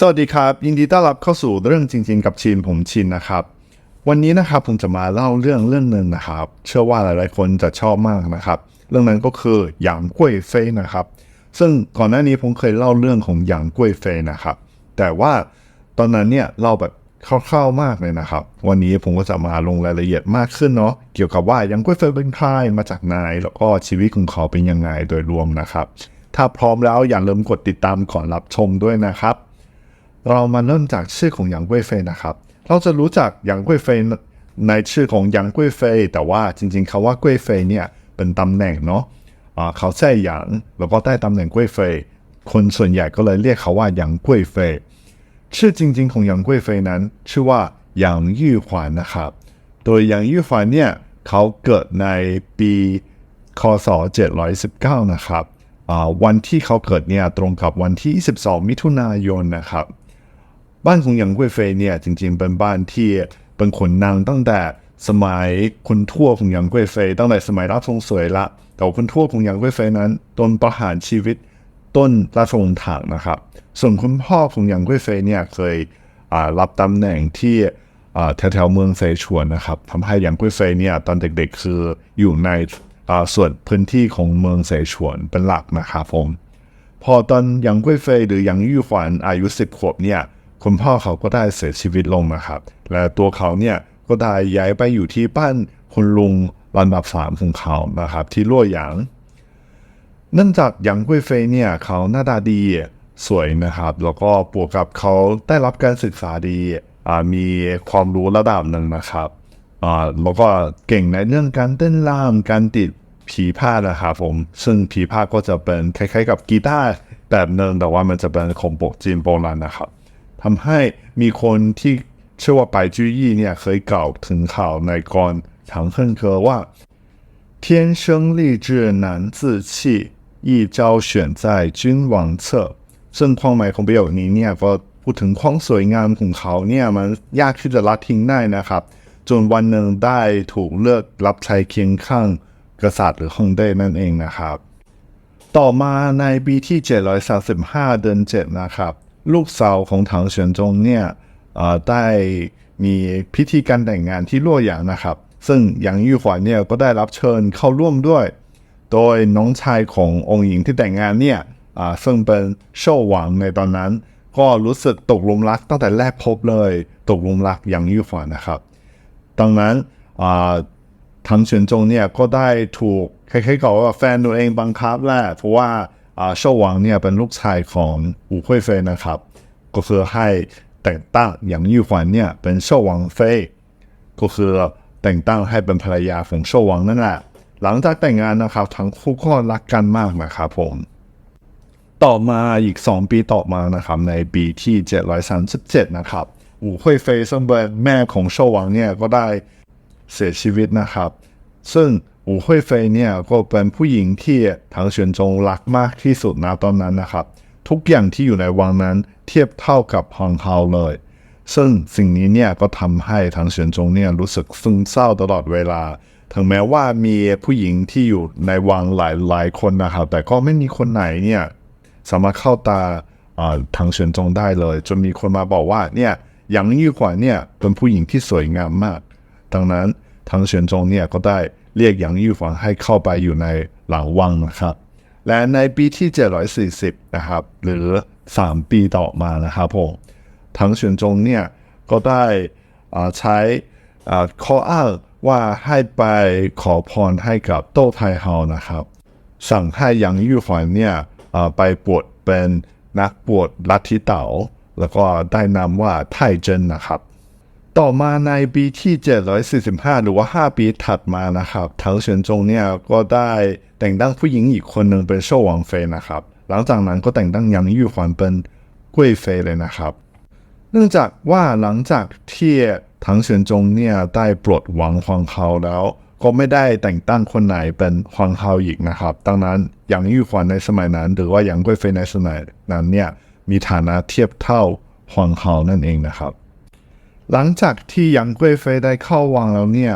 สวัสดีครับ ยินดีต้อนรับเข้าสู่เรื่องจริง ๆ กับชินผมชินนะครับ วันนี้นะครับผมจะมาเล่าเรื่องเรื่องหนึ่งนะครับ เชื่อว่าหลายๆคนจะชอบมากนะครับ เรื่องนั้นก็คือหยางกุ้ยเฟยนะครับ ซึ่งก่อนหน้านี้ผมเคยเล่าเรื่องของหยางกุ้ยเฟยนะครับ แต่ว่าตอนนั้นเนี่ยเล่าแบบคร่าวๆมากเลยนะครับ วันนี้ผมก็จะมาลงรายละเอียดมากขึ้นเนาะเกี่ยวกับว่าหยางกุ้ยเฟยเป็นใครมาจากไหนแล้วก็ชีวิตของเขาเป็นยังไงโดยรวมนะครับ ถ้าพร้อมแล้วอย่าลืมกดติดตามก่อนรับชมด้วยนะครับ เรามาเริ่มจากชื่อของหยางกุ้ยเฟยนะครับ เราจะรู้จักหยางกุ้ยเฟยในชื่อของหยางกุ้ยเฟยแต่ว่าจริงๆคาว่ากุ้ยเฟยเนี่ยเป็นตำแหน่งเนาะอ่าเขาแท้หยางแล้วก็ได้ตำแหน่งกุ้ยเฟยคนส่วนใหญ่ก็เลยเรียกเขาว่าหยางกุ้ยเฟยชื่อจริง ๆ ของหยางกุ้ยเฟยนั้น ชื่อว่าหยางยี่หวานนะครับ โดยหยางยี่หวานเนี่ยเขาเกิดในปีคศ 719 นะครับอ่าวันที่เขาเกิดเนี่ยตรงกับวันที่ 22 มิถุนายนนะครับ บ้านของหยางกุ้ยเฟยเนี่ยจริงๆเป็นบ้านที่เป็นขนนางตั้งแต่สมัยคุณทวของหยางกุ้ยเฟยตั้งแต่สมัยราชวงศ์สวยละ แต่คุณทวของหยางกุ้ยเฟยนั้นโดนประหารชีวิตต้นราชวงศ์ถังนะครับ ส่วนคุณพ่อของหยางกุ้ยเฟยเนี่ยเคยรับตำแหน่งที่แถวๆเมืองเซฉวนนะครับทำให้หยางกุ้ยเฟยเนี่ยตอนเด็กๆ คืออยู่ในส่วนพื้นที่ของเมืองเซฉวนเป็นหลักนะครับผม พอตอนหยางกุ้ยเฟยหรือหยางยี่หวานอายุสิบขวบเนี่ย คุณพ่อเขาก็ได้เสียชีวิตลงนะครับ และตัวเขาเนี่ยก็ได้ย้ายไปอยู่ที่บ้านคุณลุงลำดับสามของเขานะครับ ที่ลั่วหยางเนื่องจากหยางกุ้ยเฟยเนี่ยเขาหน้าตาดีสวยนะครับ แล้วก็บวกกับเขาได้รับการศึกษาดีมีความรู้ระดับหนึ่งนะครับแล้วก็เก่งในเรื่องการเต้นรำการติดผีผ้านะครับผม ซึ่งผีผ้าก็จะเป็นคล้ายๆ กับกีตาร์แบบหนึ่งแต่ว่ามันจะเป็นของปกจีนโบราณนะครับ ทำให้มีคนที่เชื่อว่าไปจื้อยี่เนี่ยเคยกล่าวถึงข่าวในกรถังเฮินเคอว่า 天生丽质难自弃，一朝选在君王侧。ซึ่งความหมายของประโยคนี้เนี่ยก็พูดถึงความสวยงามของเขาเนี่ยมันยากที่จะละทิ้งได้นะครับ จนวันหนึ่งได้ถูกเลือกรับใช้เคียงข้างกษัตริย์หรือฮ่องเต้นั่นเองนะครับ ต่อมาในปีที่ 735 เดือน7นะครับ ลูกสาวของถังเฉินจงเนี่ยอ่อได้มีพิธีการแต่งงานที่ลั่วหยางนะครับ ซึ่งหยางยี่หวานเนี่ยก็ได้รับเชิญเข้าร่วมด้วย โดยน้องชายขององค์หญิงที่แต่งงานเนี่ยอ่าซึ่งเป็นโชวหวังในตอนนั้น ก็รู้สึกตกลุมรักตั้งแต่แรกพบเลย ตกลุมรักหยางยี่หวานนะครับ ดังนั้นอ่าทั้งเฉินจงเนี่ยก็ได้ถูกคล้ายๆกับว่าแฟนตัวเองบังคับแหละเพราะว่า อ่าโชวหวังเนี่ยเป็นลูกชายของอู่เว่ยเฟยนะครับ ก็คือให้แต่งตั้งหยางยี่หวนเนี่ยเป็นโชวหวังเฟยก็คือแต่งตั้งให้เป็นภรรยาของโชวหวังนั่นแหละหลังจากแต่งงานนะครับทั้งคู่ก็รักกันมากนะครับผมต่อมาอีก 2 ปีต่อมานะครับในปีที่ 737 นะครับอู่เว่ยเฟยซึ่งเป็นแม่ของโชวหวังเนี่ยก็ได้เสียชีวิตนะครับ ซึ่ง อู่เว่ยเฟยเนี่ยก็เป็นผู้หญิงที่ทางเฉินจงรักมากที่สุดนะตอนนั้นนะครับ ทุกอย่างที่อยู่ในวังนั้นเทียบเท่ากับฮองเฮาเลย ซึ่งสิ่งนี้เนี่ยก็ทำให้ทางเฉินจงเนี่ยรู้สึกซึมเศร้าตลอดเวลา ถึงแม้ว่ามีผู้หญิงที่อยู่ในวังหลายหลายคนนะครับ แต่ก็ไม่มีคนไหนเนี่ยสามารถเข้าตาอ่าทางเฉินจงได้เลย จนมีคนมาบอกว่าเนี่ยหยางยี่ขวานเนี่ยเป็นผู้หญิงที่สวยงามมาก ดังนั้น ทางเฉินจงเนี่ยก็ได้เรียกหยางยี่ขวานให้เข้าไปอยู่ในหลังวังนะครับ และในปีที่ 740 นะครับ หรือ 3 ปีต่อมานะครับผมทั้งเฉินจงเนี่ยก็ได้อ่าใช้อ่าข้ออ้างว่าให้ไปขอพรให้กับโต้ไทเฮานะครับ สั่งให้หยางยี่หวานเนี่ยอ่าไปบวชเป็นนักบวชลัทธิเต๋าแล้วก็ได้นามว่าไทเจินนะครับ ต่อมาในปีที่ 745 หรือว่า 5 ปีถัดมานะครับเถาเฉินจงเนี่ยก็ได้แต่งตั้งผู้หญิงอีกคนหนึ่งเป็นโชวหวังเฟยนะครับ หลังจากนั้นก็แต่งตั้งหยางยี่หวานเป็นกุ้ยเฟยเลยนะครับ เนื่องจากว่าหลังจากที่ถังเฉินจงเนี่ยได้ปลดหวังฮวางเฮาแล้ว ก็ไม่ได้แต่งตั้งคนไหนเป็นฮวางเฮาอีกนะครับ ดังนั้นหยางยี่หวานในสมัยนั้น หรือว่าหยางกุ้ยเฟยในสมัยนั้นเนี่ยมีฐานะเทียบเท่าฮวางเฮานั่นเองนะครับ หลังจากที่หยางกุ้ยเฟยได้เข้าวังแล้วเนี่ย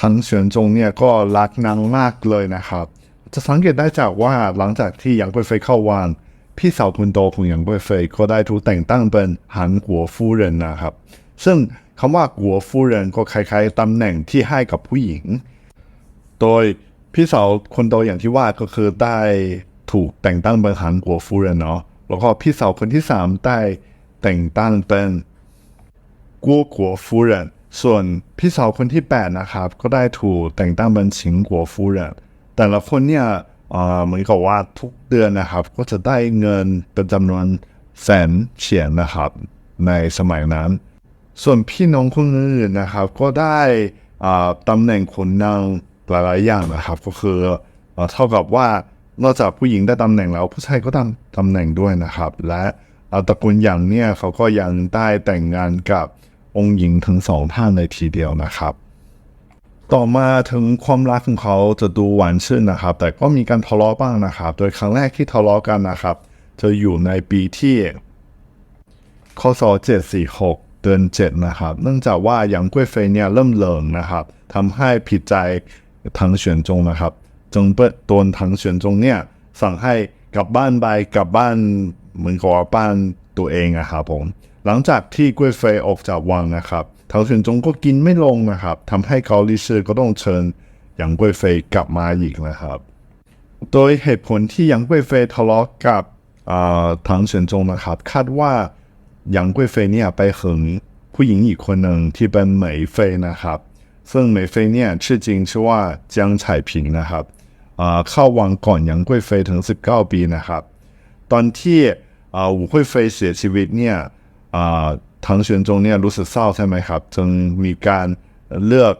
ทั้งเฉินจงเนี่ยก็รักนางมากเลยนะครับ จะสังเกตได้จากว่าหลังจากที่หยางกุ้ยเฟยเข้าวังพี่สาวคนโตของหยางเว่ยเฟยก็ได้ถูกแต่งตั้งเป็นหันกัวฟู่เหรินนะครับ ซึ่งคำว่ากัวฟู่เหรินก็คล้ายๆตำแหน่งที่ให้กับผู้หญิง โดยพี่สาวคนโตอย่างที่ว่าก็คือได้ถูกแต่งตั้งเป็นหันกัวฟู่เหรินเนาะแล้วก็พี่สาวคนที่สามได้แต่งตั้งเป็น กัวกัวฟูเรนส่วนพี่สาวคนที่แปดนะครับ ก็ได้ถูกแต่งตั้งเป็นฉิงกัวฟูเรนแต่ละคนเนี่ยเอ่อเหมือนกับว่าทุกเดือนนะครับ ก็จะได้เงินเป็นจำนวนแสนเฉียนนะครับ ในสมัยนั้น ส่วนพี่น้องคนอื่นนะครับ ก็ได้อ่าตำแหน่งขุนนางหลายๆอย่างนะครับ ก็คือเท่ากับว่านอกจากผู้หญิงได้ตำแหน่งแล้วผู้ชายก็ตำตำแหน่งด้วยนะครับ และอ่อตระกูลหยางเนี่ยเขาก็ยังได้แต่งงานกับ องค์หญิงทั้งสองท่านในทีเดียวนะครับ ต่อมาถึงความรักของเขาจะดูหวานชื่นนะครับ แต่ก็มีการทะเลาะบ้างนะครับ โดยครั้งแรกที่ทะเลาะกันนะครับ จะอยู่ในปีที่คศ746 เดือน 7 นะครับ เนื่องจากว่าหยางกุ้ยเฟยเนี่ยเริ่มเลิงนะครับทำให้ผิดใจทางเฉียนจงนะครับจึงเปิดตัวทางเฉียนจงเนี่ยสั่งให้กลับบ้านไปกลับบ้านเหมือนกับบ้านตัวเองอะครับผม หลังจากที่กุ้ยเฟยออกจากวังนะครับทางเฉียนจงก็กินไม่ลงนะครับทำให้เกาหลีชื่อก็ต้องเชิญหยางกุ้ยเฟยกลับมาอีกนะครับ โดยเหตุผลที่หยางกุ้ยเฟยทะเลาะกับทางเฉินจงนะครับ คาดว่าหยางกุ้ยเฟยเนี่ยไปหึงผู้หญิงอีกคนหนึ่งที่เป็นเหมยเฟยนะครับ ซึ่งเหมยเฟยเนี่ยชื่อจริงชื่อว่าเจียงไฉผิงนะครับเข้าวังก่อนหยางกุ้ยเฟยถึง 19 ปีนะครับ ตอนที่อ่าหูกุ้ยเฟยเสียชีวิตเนี่ย ทางเฉินจงเนี่ยรู้สึกเศร้าใช่ไหมครับ จึงมีการเลือก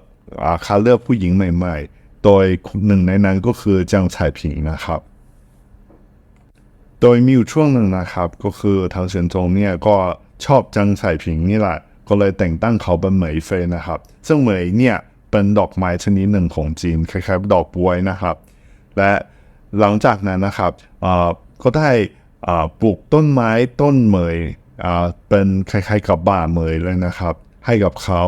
อ่าคัดเลือกผู้หญิงใหม่ ๆ โดยหนึ่งในนั้นก็คือจียงไฉผิงนะครับ โดยมีอยู่ช่วงหนึ่งนะครับ ก็คือทางเฉินจงเนี่ยก็ชอบจังไฉผิงนี่แหละ ก็เลยแต่งตั้งเขาเป็นเหมยเฟยนะครับ ซึ่งเหมยเนี่ยเป็นดอกไม้ชนิดหนึ่งของจีนคล้ายๆดอกบวยนะครับ และหลังจากนั้นนะครับอ่าก็ได้ปลูกต้นไม้ต้นเหมย เป็นคล้ายๆกับบ่าเหมยเลยนะครับ ให้กับเขา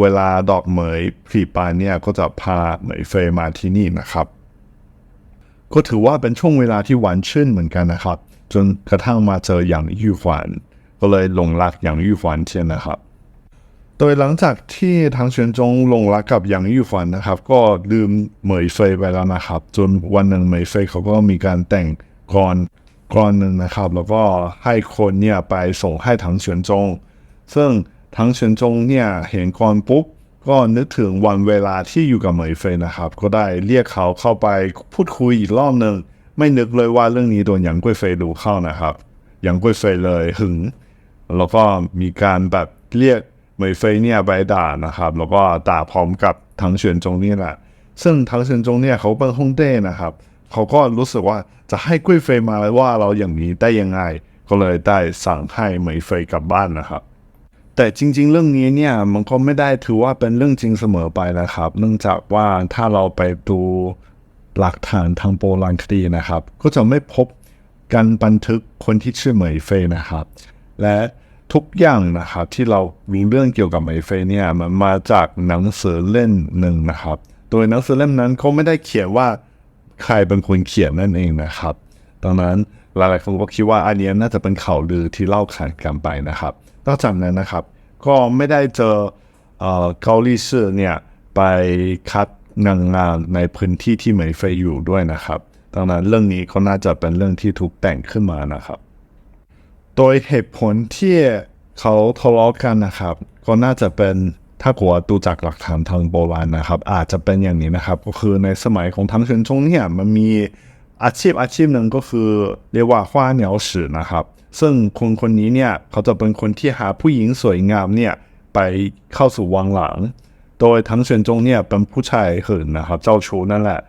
เวลาดอกเหมยผลิบานเนี่ยก็จะพาเหมยเฟยมาที่นี่นะครับ ก็ถือว่าเป็นช่วงเวลาที่หวานชื่นเหมือนกันนะครับ จนกระทั่งมาเจออย่างยี่หวานก็เลยหลงรักอย่างยี่หวานเช่นนะครับ โดยหลังจากที่ทางเฉียนจงหลงรักกับอย่างยี่หวานนะครับ ก็ลืมเหมยเฟยไปแล้วนะครับ จนวันหนึ่งเหมยเฟยเขาก็มีการแต่งกร กรหนึ่งนะครับ แล้วก็ให้คนเนี่ยไปส่งให้ทางเฉียนจง ซึ่งทางเฉินจงเนี่ยเห็นก่อนปุ๊บก็นึกถึงวันเวลาที่อยู่กับเหมยเฟยนะครับ ก็ได้เรียกเขาเข้าไปพูดคุยอีกรอบหนึ่งไม่นึกเลยว่าเรื่องนี้โดนหยางกุ้ยเฟยรู้เข้านะครับหยางกุ้ยเฟยเลยหึง แล้วก็มีการแบบเรียกเหมยเฟยเนี่ยไปด่านะครับ แล้วก็ด่าพร้อมกับทางเฉินจงนี่แหละซึ่งทางเฉินจงเนี่ยเขาเป็นฮ่องเต้นะครับ เขาก็รู้สึกว่าจะให้กุ้ยเฟยมาว่าเราอย่างนี้ได้ยังไง ก็เลยได้สั่งให้เหมยเฟยกลับบ้านนะครับ แต่จริง ๆ เรื่องนี้เนี่ยมันก็ไม่ได้ถือว่าเป็นเรื่องจริงเสมอไปนะครับ เนื่องจากว่าถ้าเราไปดูหลักฐานทางโบราณคดีนะครับ ก็จะไม่พบการบันทึกคนที่ชื่อเหมยเฟยนะครับ และทุกอย่างนะครับที่เรารู้เรื่องเกี่ยวกับเหมยเฟยเนี่ยมันมาจากหนังสือเล่มหนึ่งนะครับ โดยหนังสือเล่มนั้นเขาไม่ได้เขียนว่า ใครเป็นคนเขียนนั่นเองนะครับดังนั้นหลายๆคนก็คิดว่าอันนี้น่าจะเป็นข่าวลือที่เล่าขานกันไปนะครับนอกจากนั้นนะครับ ก็ไม่ได้เจอเกาหลีชื่อเนี่ยไปคัดนางงามในพื้นที่ที่เหมยเฟยอยู่ด้วยนะครับดังนั้นเรื่องนี้ก็น่าจะเป็นเรื่องที่ถูกแต่งขึ้นมานะครับ โดยเหตุผลที่เขาทะเลาะกันนะครับ ก็น่าจะเป็น ถ้ากัวดูจากหลักฐานทางโบราณนะครับ อาจจะเป็นอย่างนี้นะครับ ก็คือในสมัยของทั้งเฉินจงเนี่ยมันมีอาชีพอาชีพหนึ่งก็คือเรียกว่าฮวาเหนียวสือนะครับ ซึ่งคนคนนี้เนี่ยเขาจะเป็นคนที่หาผู้หญิงสวยงามเนี่ยไปเข้าสู่วังหลัง โดยทั้งเฉินจงเนี่ยเป็นผู้ชายหื่นนะครับ เจ้าชู้นั่นแหละ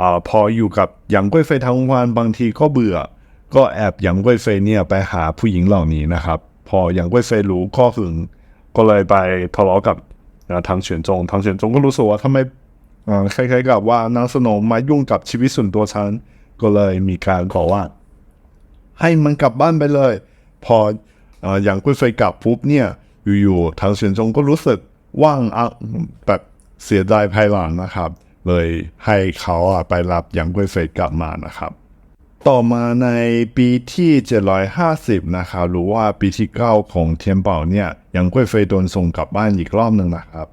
อาพออยู่กับหยางกุ้ยเฟยทั้งวันบางทีก็เบื่อ ก็แอบหยางกุ้ยเฟยเนี่ยไปหาผู้หญิงเหล่านี้นะครับ พอหยางกุ้ยเฟยรู้ก็หึงก็เลยไปทะเลาะกับ อ่าทางเฉียนจงทางเฉียนจงก็รู้สึกว่าทำไมอ่คล้ายๆกับว่านางสนมมายุ่งกับชีวิตส่วนตัวฉัน ก็เลยมีการขอว่า ให้มันกลับบ้านไปเลย พอเอ่อย่างกุ้ยเฟยกลับปุ๊บเนี่ย อยู่ๆทางเฉียนจงก็รู้สึกว่างอะแบบเสียดายภายหลังนะครับ เลยให้เขาอะไปรับอย่างกุ้ยเฟยกลับมานะครับ ต่อมาในปีที่ 750 นะครับหรือว่าปีที่ 9 ของเทียนเป่าเนี่ยยังกุ้ยเฟยโดนส่งกลับบ้านอีกรอบหนึ่งนะครับ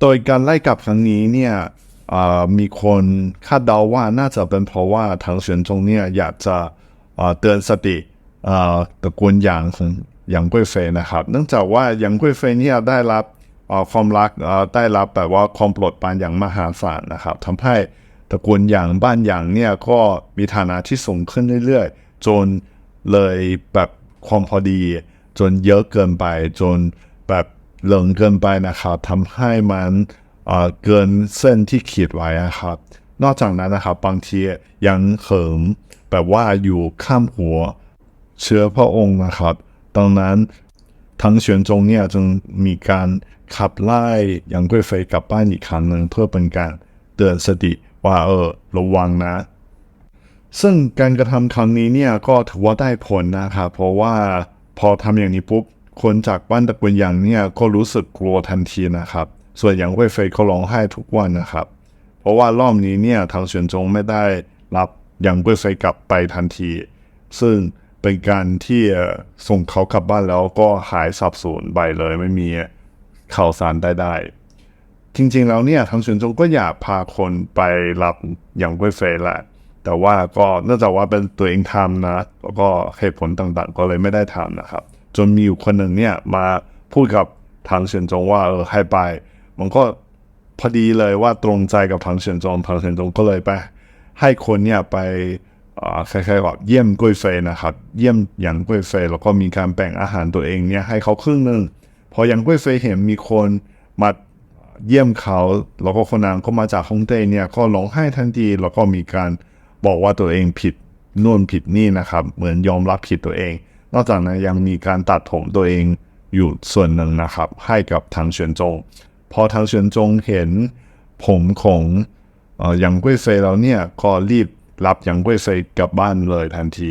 โดยการไล่กลับครั้งนี้เนี่ยมีคนคาดเดาว่าน่าจะเป็นเพราะว่าทางเฉินจงเนี่ยอยากจะเตือนสติตระกูลหยางของหยางกุ้ยเฟยนะครับ เนื่องจากว่าหยางกุ้ยเฟยเนี่ยได้รับความรักได้รับแบบว่าความโปรดปรานอย่างมหาศาลนะครับทำให้ ระกูลหยางบ้านหยางเนี่ยก็มีฐานะที่สูงขึ้นเรื่อยๆ จนเลยแบบความพอดี จนเยอะเกินไปจนแบบเหลิงเกินไปนะครับทำให้มันเเกินเส้นที่ขีดไว้นะครับ นอกจากนั้นนะครับบางทียังเขิมแบบว่าอยู่ข้ามหัวเชื้อพระองค์นะครับดังนั้นทั้งเฉียนจงเนี่ยจึงมีการขับไล่ยางกุ้ยเฟยกลับบ้านอีกครั้งหนึ่งเพื่อเป็นการเตือนสติ ว่าเออระวังนะ ซึ่งการกระทำครั้งนี้เนี่ยก็ถือว่าได้ผลนะครับเพราะว่าพอทำอย่างนี้ปุ๊บคนจากบ้านตระกูลหยางเนี่ยก็รู้สึกกลัวทันทีนะครับ ส่วนหยางเว่ยเฟยเขาร้องไห้ทุกวันนะครับ เพราะว่ารอบนี้เนี่ยทางเฉียนจงไม่ได้รับหยางเว่ยเฟยกลับไปทันที ซึ่งเป็นการที่ส่งเขากลับบ้านแล้วก็หายสับสูญไปเลยไม่มีข่าวสารใดๆ จริงๆแล้วเนี่ยทางเฉินจงก็อยากพาคนไปรับอย่างกล้ยเฟยแหละแต่ว่าก็เนื่องจากว่าเป็นตัวเองทำนะแล้วก็เหตุผลต่างๆ ก็เลยไม่ได้ทำนะครับ จนมีอยู่คนหนึ่งเนี่ยมาพูดกับทางเฉินจงว่าเออให้ไป มันก็พอดีเลยว่าตรงใจกับทางเฉินจงทางเฉินจงก็เลยไป ให้คนเนี่ยไปอ่าคล้ายๆว่าเยี่ยมกล้ยเฟยนะครับ เยี่ยมหยางกล้ยเฟยแล้วก็มีการแบ่งอาหารตัวเองเนี่ยให้เขาครึ่งหนึ่งพอหยางกล้ยเฟยเห็นมีคนมา เยี่ยมเขาแล้วก็คนนั้นก็มาจากฮ่องเต้เนี่ยก็ร้องไห้ทันทีแล้วก็มีการบอกว่าตัวเองผิดนู่นผิดนี่นะครับ เหมือนยอมรับผิดตัวเอง นอกจากนั้นยังมีการตัดผมตัวเองอยู่ส่วนหนึ่งนะครับ ให้กับทางเฉียนจง พอทางเฉียนจงเห็นผมของออหยางกุ้ยเฟยแล้วเนี่ยก็รีบรับหยางกุ้ยเฟยกลับบ้านเลยทันที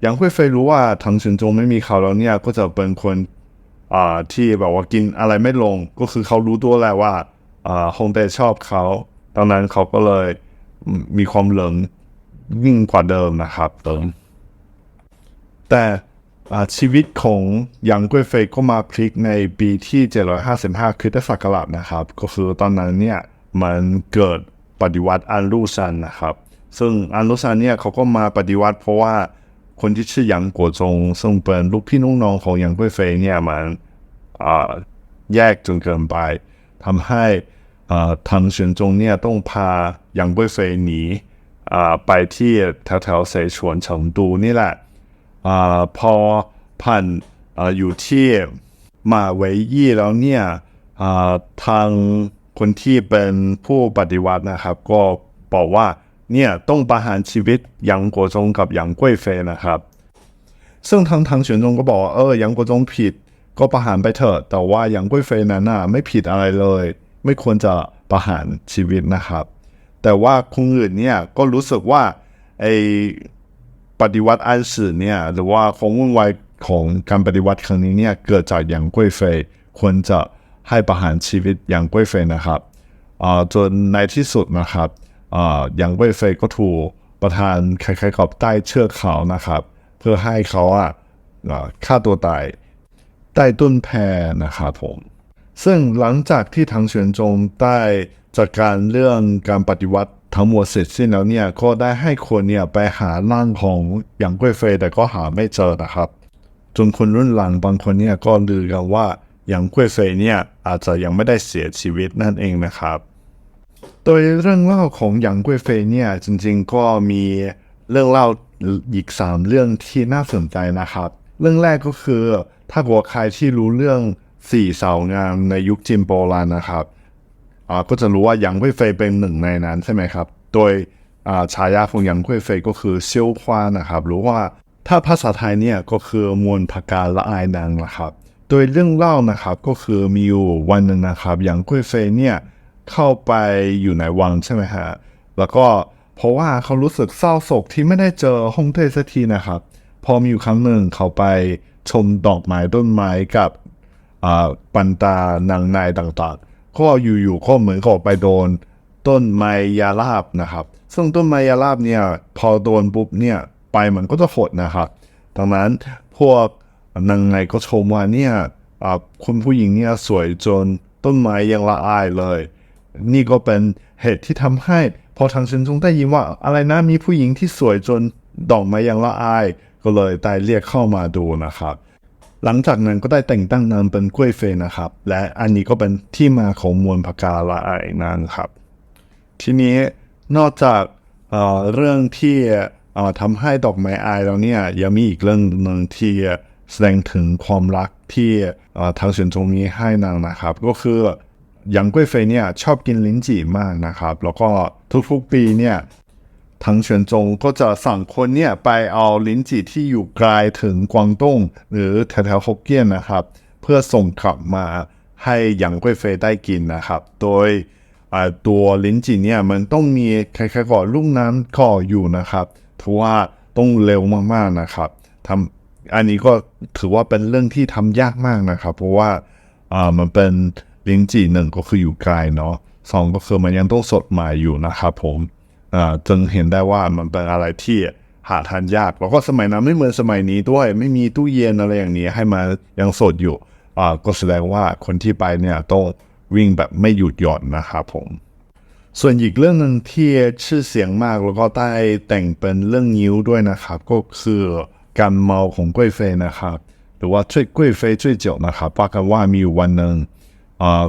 หยางกุ้ยเฟยรู้ว่าทางเฉินจงไม่มีเขาแล้วเนี่ยก็จะเป็นคน ที่แบบว่ากินอะไรไม่ลงก็คือเขารู้ตัวแล้วว่าอ่าฮงเต้ชอบเขาดังนั้นเขาก็เลยมีความเหลิงยิ่งกว่าเดิมนะครับเติมแต่อ่าชีวิตของหยางกุ้ยเฟยก็มาพลิกในปีที่ 755 คริสตศักราชนะครับ ก็คือตอนนั้นเนี่ยมันเกิดปฏิวัติอันลูซันนะครับ ซึ่งอันลูซันเนี่ยเขาก็มาปฏิวัติเพราะว่า คนที่ชื่อหยางกัวจงซึ่งเป็นลูกพี่ลูกน้องของหยางกุ้ยเฟยเนี่ยมันแยกจนเกินไปทำให้ทางเฉินจงเนี่ยต้องพาหยางกุ้ยเฟยหนีไปที่แถวๆเสฉวนเฉิงตูนี่แหละอพอผ่านออยู่ที่มาเวยยี่แล้วเนี่ยทางคนที่เป็นผู้ปฏิวัตินะครับ ก็บอกว่า เนี่ยต้องประหารชีวิตหยางกัวจงกับหยางกุ้ยเฟยนะครับ ซึ่งทางทางเฉินจงก็บอกว่าเออหยางกัวจงผิดก็ประหารไปเถอะ แต่ว่าหยางกุ้ยเฟยนั้นน่ะไม่ผิดอะไรเลย ไม่ควรจะประหารชีวิตนะครับ แต่ว่าคนอื่นเนี่ยก็รู้สึกว่าไอปฏิวัติอันสื่อเนี่ยหรือว่าความวุ่นวายของการปฏิวัติครั้งนี้เนี่ยเกิดจากอย่างกุ้ยเฟยควรจะให้ประหารชีวิตอย่างกุ้ยเฟยนะครับอ่าจนในที่สุดนะครับ อย่างกุ้ยเฟยก็ถูกประธานคล้ายๆกับใต้เชือกเขานะครับ เพื่อให้เขาอะฆ่าตัวตายใต้ต้นแพนะครับผมซึ่งหลังจากที่ทางเฉียนจงได้จัดการเรื่องการปฏิวัติทั้งหมดเสร็จสิ้นแล้วเนี่ยก็ได้ให้คนเนี่ยไปหาร่างของหยางกุ้ยเฟยแต่ก็หาไม่เจอนะครับจนคนรุ่นหลังบางคนเนี่ยก็ลือกันว่าหยางกุ้ยเฟยเนี่ยอาจจะยังไม่ได้เสียชีวิตนั่นเองนะครับ โดยเรื่องเล่าของหยางกุ้ยเฟยเนี่ยจริงๆก็มีเรื่องเล่าอีกสามเรื่องที่น่าสนใจนะครับ เรื่องแรกก็คือ ถ้าเกิดใครที่รู้เรื่องสี่สาวงามในยุคจินโบราณนะครับอ่าก็จะรู้ว่าหยางกุ้ยเฟยเป็นหนึ่งในนั้นใช่ไหมครับ โดยอ่าฉายาของหยางกุ้ยเฟยก็คือเซียวควานะครับหรือว่าถ้าภาษาไทยเนี่ยก็คือมวลพกาละอายนางนะครับ โดยเรื่องเล่านะครับก็คือมีอยู่วันหนึ่งนะครับหยางกุ้ยเฟยเนี่ย เข้าไปอยู่ในวังใช่ไหมฮะ แล้วก็เพราะว่าเขารู้สึกเศร้าโศกที่ไม่ได้เจอฮ่องเต้สักทีนะครับ พอมีอยู่ครั้งหนึ่งเขาไปชมดอกไม้ต้นไม้กับปันตานางนายต่างๆ ก็อยู่ๆก็เหมือนกับไปโดนต้นไม้ยาลาบนะครับ ซึ่งต้นไม้ยราบเนี่ยพอโดนปุ๊บเนี่ยไปมันก็จะหดนะครับดังนั้นพวกนางไงก็ชมว่าเนี่ยคุณผู้หญิงเนี่ยสวยจนต้นไม้ยังละอายเลย นี่ก็เป็นเหตุที่ทำให้พอทางเซินจงได้ยินว่าอะไรนะมีผู้หญิงที่สวยจนดอกไม้ยังละอาย ก็เลยได้เรียกเข้ามาดูนะครับ หลังจากนั้นก็ได้แต่งตั้งนามเป็นกล้วยเฟยนะครับ และอันนี้ก็เป็นที่มาของมวลพกาละอายนั้นครับ ทีนี้นอกจากเเรื่องที่ทำให้ดอกไม้อายแล้วเนี่ยยังมีอีกเรื่องหนึ่งที่แสดงถึงความรักที่ทางเฉินจงมีให้นางนะครับ ก็คือ ยางกุ้ยเฟยเนี่ยชอบกินลิ้นจี่มากนะครับ แล้วก็ทุกๆปีเนี่ยทางเฉินจงก็จะสั่งคนเนี่ยไปเอาลิ้นจี่ที่อยู่ไกลถึงกวางตุ้ง หรือแถวๆฮกเกี้ยนนะครับ เพื่อส่งกลับมาให้หยางกุ้ยเฟยได้กินนะครับ โดยตัวลิ้นจี่เนี่ยมันต้องมีคล้ายๆกับลูกน้ำก่ออยู่นะครับถือว่าต้องเร็วมากๆนะครับทำอันนี้ก็ถือว่าเป็นเรื่องที่ทำยากมากนะครับ เพราะว่ามันเป็น ลิ้นจี่หนึ่งก็คืออยู่ไกลเนาะสองก็คือมันยังต้องสดใหม่อยู่นะครับผมอ่าจึงเห็นได้ว่ามันเป็นอะไรที่หาทานยาก แล้วก็สมัยนั้นไม่เหมือนสมัยนี้ด้วย ไม่มีตู้เย็นอะไรอย่างนี้ให้มายังสดอยู่อ่าก็แสดงว่าคนที่ไปเนี่ยต้องวิ่งแบบไม่หยุดหย่อนนะครับผมส่วนอีกเรื่องหนึ่งที่ชื่อเสียงมากแล้วก็ได้แต่งเป็นเรื่องนิ้วด้วยนะครับ ก็คือการเมาของกล้วยเฟยนะครับ หรือว่าช่วยกล้วยเฟยช่วยเจียวนะครับว่ากันว่ามีอยู่วันหนึ่ง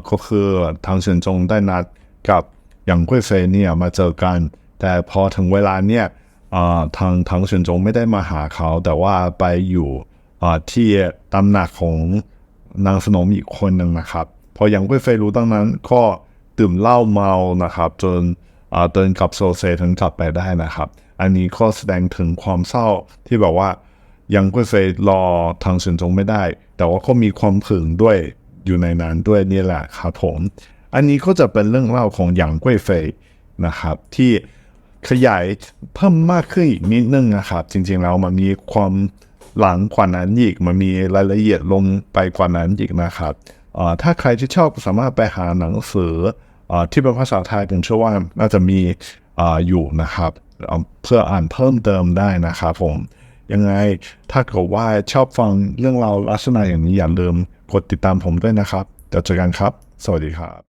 ก็คือทางเฉินจงได้นัดกับอย่างกล้ยเฟยเนี่ยมาเจอกัน แต่พอถึงเวลาเนี่ยอ่าทางทางเฉินจงไม่ได้มาหาเขา แต่ว่าไปอยู่อ่าที่ตำหนักของนางสนมอีกคนหนึ่งนะครับ พอหยังไม่เฟยรู้ตั้งนั้นก็ดื่มเหล้าเมานะครับ จนอ่าเดินกลับโซเซถึงกลับไปได้นะครับ อันนี้ก็แสดงถึงความเศร้าที่แบบว่ายังไม่เฟยรอทางเฉินจงไม่ได้ แต่ว่าก็มีความผึ่งด้วย อยู่ในนั้นด้วยนี่แหละครับผมอันนี้ก็จะเป็นเรื่องเล่าของหยางกุ้ยเฟยนะครับ ที่ขยายเพิ่มมากขึ้นอีกนิดนึงนะครับ จริงๆแล้วมันมีความหลังกว่านั้นอีกมันมีรายละเอียดลงไปกว่านั้นอีกนะครับถ้าใครที่ชอบสามารถไปหาหนังสืออที่เป็นภาษาไทยผมเชื่อว่าน่าจะมีออยู่นะครับเอาเพื่ออ่านเพิ่มเติมได้นะครับผมยังไงถ้าเกิดว่าชอบฟังเรื่องราวลักษณะอย่างนี้อย่าลืม กดติดตามผมด้วยนะครับ เดี๋ยวเจอกันครับ สวัสดีครับ